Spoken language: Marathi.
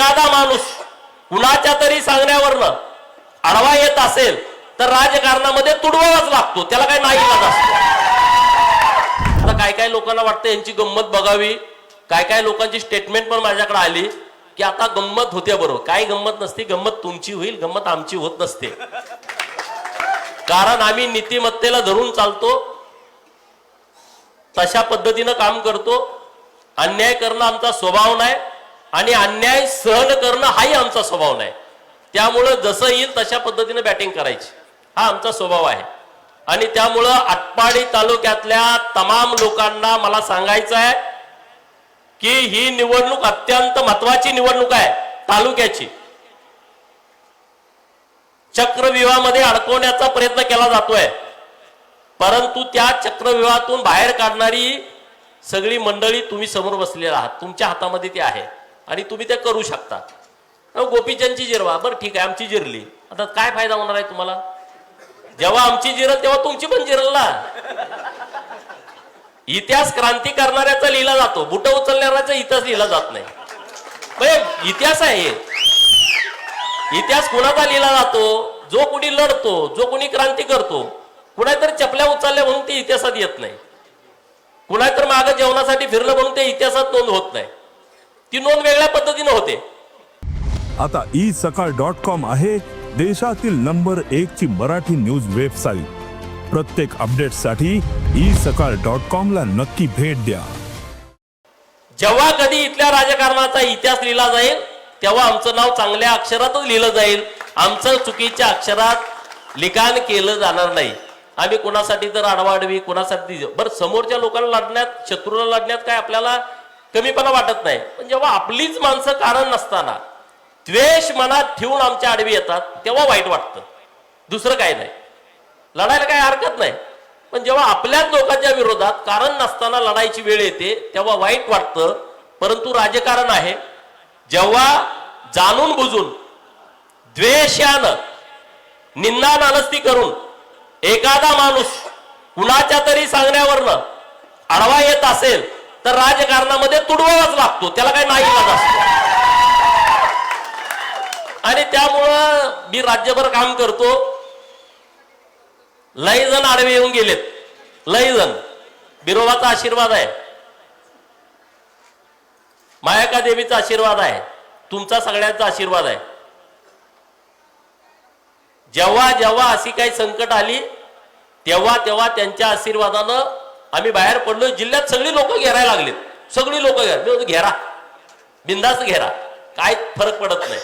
एखादा माणूस कुणाच्या तरी सांगण्यावरनं आडवा येत असेल तर राजकारणामध्ये तुडवावाच लागतो. त्याला काही नाही इलाज असतो आता काय काय लोकांना वाटतं यांची गंमत बघावी. काय काय लोकांची स्टेटमेंट पण माझ्याकडे आली की आता गंमत होते बरोबर. काय गंमत नसते गंमत तुमची होईल गंमत आमची होत नसते. कारण आम्ही नीतिमत्तेला धरून चालतो तशा पद्धतीनं काम करतो. अन्याय करणं आमचा स्वभाव नाही. आणि अन्याय सहन करणं हाही आमचा स्वभाव नाही. त्यामुळं जसं येईल तशा पद्धतीनं बॅटिंग करायची. हा आमचा स्वभाव आहे. आणि त्यामुळं आटपाडी तालुक्यातल्या तमाम लोकांना मला सांगायचं आहे की ही निवडणूक अत्यंत महत्वाची निवडणूक आहे तालुक्याची. चक्रव्यूहामध्ये अडकवण्याचा प्रयत्न केला जातोय. परंतु त्या चक्रव्यूहातून बाहेर काढणारी सगळी मंडळी तुम्ही समोर बसलेला आहात. तुमच्या हातामध्ये ती आहे. आणि तुम्ही ते करू शकता. गोपीचंदची जिरवा बरं ठीक आहे आमची जिरली. आता काय फायदा होणार आहे तुम्हाला? जेव्हा आमची जिरल तेव्हा तुमची पण जिरल ना. इतिहास क्रांती करणाऱ्याचा लिहिला जातो. बुट उचलणाऱ्याचा इतिहास लिहिला जात नाही. म्हणजे इतिहास आहे इतिहास कुणाचा लिहिला जातो? जो कुणी लढतो जो कुणी क्रांती करतो कुणातरी चपल्या उचलल्या म्हणून ते इतिहासात येत नाही. कुणातर मागं जेवणासाठी फिरलं म्हणून ते इतिहासात नोंद होत नाही. ती नोंद वेगळ्या पद्धतीनं होते. आता ई सकाळ डॉट कॉम आहे देशातील नंबर एक ची मराठी न्यूज वेबसाईट. प्रत्येक अपडेटसाठी ई सकाळ डॉट कॉम ला नक्की भेट द्या. जेव्हा कधी इथल्या राजकारणाचा इतिहास लिहिला जाईल तेव्हा आमचं नाव चांगल्या अक्षरातच लिहिलं जाईल. आमचं चुकीच्या अक्षरात लिखाण केलं जाणार नाही. आम्ही कुणासाठी तर आडवाडवी कुणासाठी बरं समोरच्या लोकांना लढण्यात शत्रूला लढण्यात काय आपल्याला कमीपणा वाटत नाही. पण जेव्हा आपलीच माणसं कारण नसताना द्वेष मनात ठेवून आमच्या आडवी येतात तेव्हा वाईट वाटतं. दुसरं काय नाही. लढायला काही हरकत नाही. पण जेव्हा आपल्याच लोकांच्या विरोधात कारण नसताना लढायची वेळ येते तेव्हा वाईट वाटतं. परंतु राजकारण आहे. जेव्हा जाणून बुजून द्वेषानं निंदा नानस्ती करून एखादा माणूस कुणाच्या तरी सांगण्यावरनं आडवा येत असेल तर राजकारणामध्ये तुडवावाच लागतो. त्याला काही नाही इलाज असतो. आणि त्यामुळं मी राज्यभर काम करतो. लई जण आडवे येऊन गेलेत. लई जण. बिरोबाचा आशीर्वाद आहे. मायाका देवीचा आशीर्वाद आहे. तुमचा सगळ्यांचा आशीर्वाद आहे. जेव्हा जेव्हा अशी काही संकट आली तेव्हा तेव्हा त्यांच्या आशीर्वादानं आम्ही बाहेर पडलो जिल्ह्यात सगळी लोक घेरायला लागलीत. सगळी लोक घेरा मी म्हणतो घेरा. बिंदास घेरा. काय फरक पडत नाही.